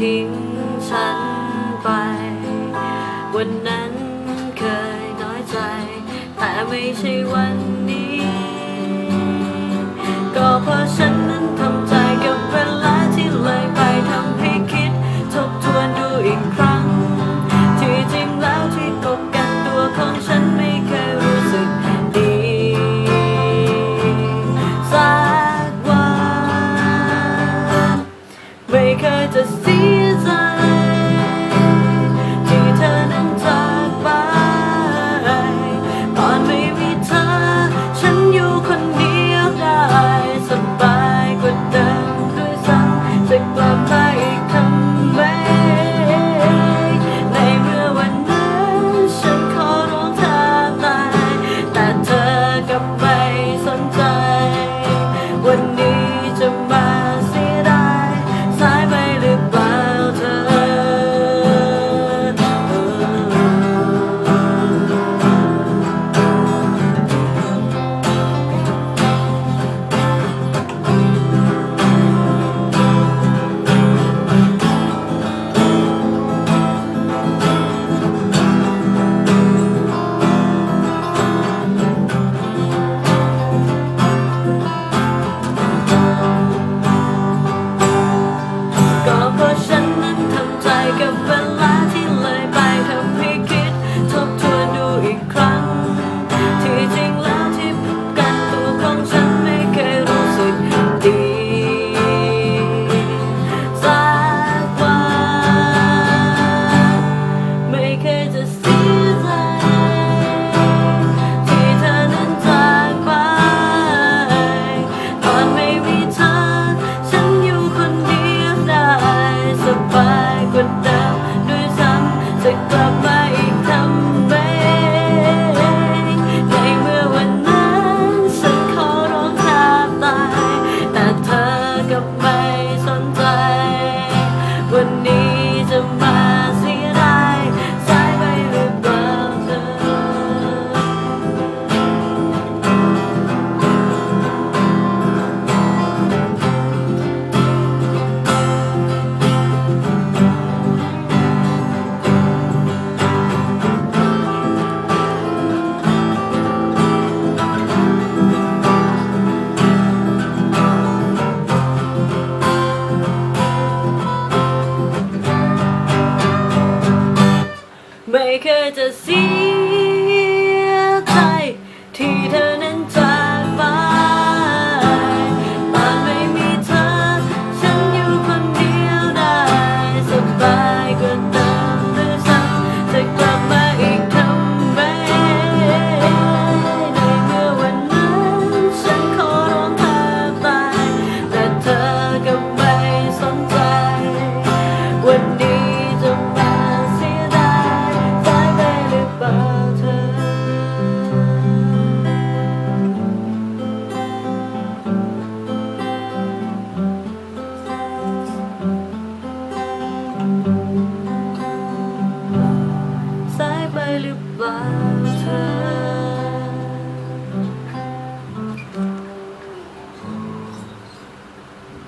ทิ้งฉันไป วันนั้นเคยน้อยใจ แต่ไม่ใช่วันนี้ ก็เพราะฉันนั้นทำใจกับเวลาที่เลยไปทำให้คิด ทบทวนดูอีกครั้ง ที่จริงแล้วที่กบกันตัวของฉันไม่เคยรู้สึกดีสั to see Любовь.